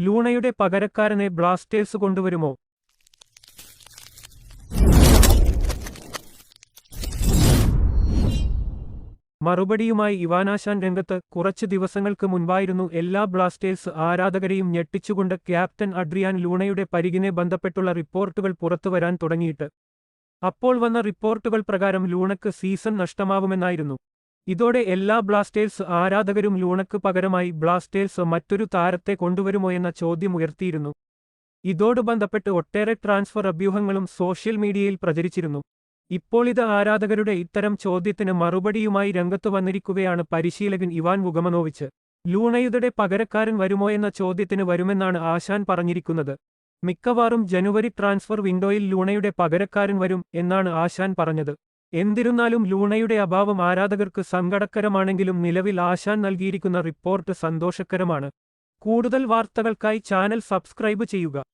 ലൂണയുടെ പകരക്കാരനെ Blasters കൊണ്ടുവരുമോ? മറുപടിയുമായി ഇവാനാശാൻ രംഗത്ത് കുറച്ച് ദിവസങ്ങൾക്ക് മുൻപായിരുന്നു എല്ലാ ബ്ലാസ്റ്റേഴ്സ് ആരാധകരെയും ഞെട്ടിച്ചുകൊണ്ട് ക്യാപ്റ്റൻ അഡ്രിയാൻ ലൂണയുടെ പരികിനെ ബന്ധപ്പെട്ടുള്ള റിപ്പോർട്ടുകൾ പുറത്തുവരാൻ തുടങ്ങിയിട്ട്. അപ്പോൾ വന്ന റിപ്പോർട്ടുകൾ പ്രകാരം ലൂണക്ക് സീസൺ നഷ്ടമാവുമെന്നായിരുന്നു. ഇതോടെ എല്ലാ ബ്ലാസ്റ്റേഴ്സ് ആരാധകരും ലൂണക്ക് പകരമായി ബ്ലാസ്റ്റേഴ്സ് മറ്റൊരു താരത്തെ കൊണ്ടുവരുമോ എന്ന ചോദ്യം ഉയർത്തിയിരുന്നു. ഇതോട് ബന്ധപ്പെട്ട് ഒട്ടേറെ ട്രാൻസ്ഫർ അഭ്യൂഹങ്ങളും സോഷ്യൽ മീഡിയയിൽ പ്രചരിച്ചിരുന്നു. ഇപ്പോൾ ഇത് ആരാധകരുടെ ഇത്തരം ചോദ്യത്തിന് മറുപടിയുമായി രംഗത്തു വന്നിരിക്കുകയാണ് പരിശീലകൻ ഇവാൻ മുഖമനോവിച്ച് ലൂണയുടെ പകരക്കാരൻ വരുമോ എന്ന ചോദ്യത്തിന് വരുമെന്നാണ് ആശാൻ പറഞ്ഞിരിക്കുന്നത്. മിക്കവാറും ജനുവരി ട്രാൻസ്ഫർ വിൻഡോയിൽ ലൂണയുടെ പകരക്കാരൻ വരും എന്നാണ് ആശാൻ പറഞ്ഞത്. എന്നിരുന്നാലും ലൂണയുടെ അഭാവം ആരാധകർക്ക് സങ്കടകരമാണെങ്കിലും നിലവിൽ ആശാൻ നൽകിയിരിക്കുന്ന റിപ്പോർട്ട് സന്തോഷകരമാണ്. കൂടുതൽ വാർത്തകൾക്കായി ചാനൽ സബ്സ്ക്രൈബ് ചെയ്യുക.